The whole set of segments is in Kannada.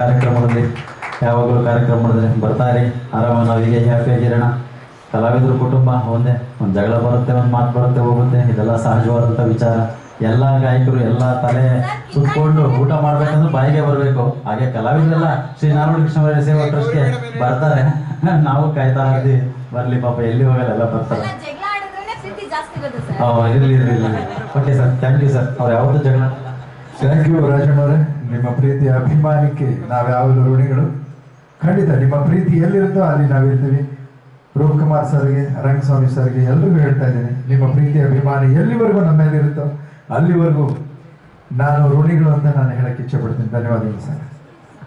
ಕಾರ್ಯಕ್ರಮದಲ್ಲಿ ಯಾವಾಗಲೂ ಕಾರ್ಯಕ್ರಮ ಮಾಡಿದ್ರೆ ಬರ್ತಾರೆ. ಆರಾಮ ನಾವು ಹೀಗೆ ಹ್ಯಾಪಿಯಾಗಿರೋಣ ಕಲಾವಿದರ ಕುಟುಂಬ ಒಂದೇ ಒಂದು ಜಗಳ ಬರುತ್ತೆ ಒಂದು ಮಾತು ಬರುತ್ತೆ ಹೋಗುತ್ತೆ. ಇದೆಲ್ಲ ಸಹಜವಾದಂಥ ವಿಚಾರ. ಎಲ್ಲ ಗಾಯಕರು ಎಲ್ಲ ತಲೆ ಸುತ್ಕೊಂಡು ಊಟ ಮಾಡ್ಬೇಕಂದ್ರೆ ಬಾಯಿಗೆ ಬರಬೇಕು. ಹಾಗೆ ಕಲಾವಿದರೆಲ್ಲ ಶ್ರೀ ನಾರಾಯಣ ಕೃಷ್ಣ ಸೇವಾ ಟ್ರಸ್ಟ್ಗೆ ಬರ್ತಾರೆ. ನಾವು ಕಾಯ್ತಾ ಇರ್ತೀವಿ ಬರ್ಲಿ ಪಾಪ ಎಲ್ಲಿ ಹೋಗಲ್ಲ ಎಲ್ಲ ಬರ್ತಾರೆ. ಇರಲಿ ಇರ್ಲಿ okay sir thank you sir ಅವ್ರು ಯಾವತ್ತೂ ಜಗಳ. ಥ್ಯಾಂಕ್ ಯು ರಾಜಣ್ಣವರೇ. ನಿಮ್ಮ ಪ್ರೀತಿಯ ಅಭಿಮಾನಕ್ಕೆ ನಾವ್ಯಾವಲು ಋಣಿಗಳು. ಖಂಡಿತ ನಿಮ್ಮ ಪ್ರೀತಿ ಎಲ್ಲಿರುತ್ತೋ ಅಲ್ಲಿ ನಾವಿರ್ತೀವಿ. ರೂಪಕುಮಾರ್ ಸರ್ಗೆ ರಂಗಸ್ವಾಮಿ ಸರ್ಗೆ ಎಲ್ಲರಿಗೂ ಹೇಳ್ತಾ ಇದ್ದೀನಿ. ನಿಮ್ಮ ಪ್ರೀತಿ ಅಭಿಮಾನ ಎಲ್ಲಿವರೆಗೂ ನಮ್ಮ ಮೇಲಿರುತ್ತೋ ಅಲ್ಲಿವರೆಗೂ ನಾನು ಋಣಿಗಳು ಅಂತ ನಾನು ಹೇಳಕ್ಕೆ ಇಚ್ಛೆ ಪಡ್ತೀನಿ ಧನ್ಯವಾದಗಳು ಸರ್.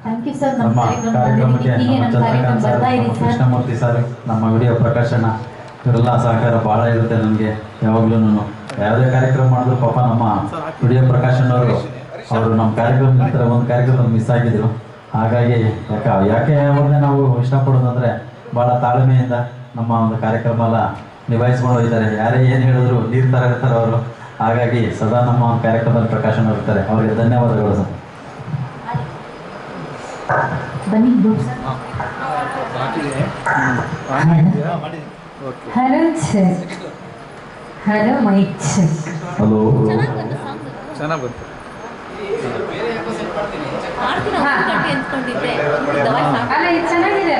ಥ್ಯಾಂಕ್ ಯು ಸರ್ ನಮ್ಮ ಕಾರ್ಯಕ್ರಮಕ್ಕೆ ನಮ್ಮ ನಮ್ಮ ಕಾರ್ಯಕ್ರಮ ಚಂದ್ರಕಾಂತ್ ಸರ್ ಬರ್ತಾ ನಮ್ಮ ಇದೆ ಸರ್ ಕೃಷ್ಣಮೂರ್ತಿ ಸರ್ ನಮ್ಮ ವಿಡಿಯೋ ಪ್ರಕಾಶನ ಇವರೆಲ್ಲ ಸಹಕಾರ ಭಾಳ ಇರುತ್ತೆ ನನಗೆ ಯಾವಾಗ್ಲೂ ಯಾವುದೇ ಕಾರ್ಯಕ್ರಮ ಮಾಡಿದ್ರು ಪಾಪ ನಮ್ಮ ವಿಡಿಯೋ ಪ್ರಕಾಶನ್ ಅವರು ಅವರು ನಮ್ಮ ಕಾರ್ಯಕ್ರಮ ನಂತರ ಒಂದು ಕಾರ್ಯಕ್ರಮ ಮಿಸ್ ಆಗಿದ್ರು. ಹಾಗಾಗಿ ಯಾಕೆ ಯಾಕೆ ಅವ್ರನ್ನೇ ನಾವು ಇಷ್ಟಪಡೋದಂದ್ರೆ ಭಾಳ ತಾಳ್ಮೆಯಿಂದ ನಮ್ಮ ಒಂದು ಕಾರ್ಯಕ್ರಮ ಎಲ್ಲ ನಿಭಾಯಿಸ್ಕೊಂಡು ಹೋಗ್ತಾರೆ ಯಾರೇ ಏನು ಹೇಳಿದ್ರು ನೀರು ಥರ ಇರ್ತಾರೆ ಅವರು. ಹಾಗಾಗಿ ಸದಾ ನಮ್ಮ ಒಂದು ಕಾರ್ಯಕ್ರಮದಲ್ಲಿ ಪ್ರಕಾಶನ ಇರ್ತಾರೆ ಅವರಿಗೆ ಧನ್ಯವಾದಗಳು sir. Hello check. Hello mike check. Hello ಚೆನ್ನಾಗಿ ಬಂತು. ಅಲ್ಲ ಇದು ಚೆನ್ನಾಗಿದೆ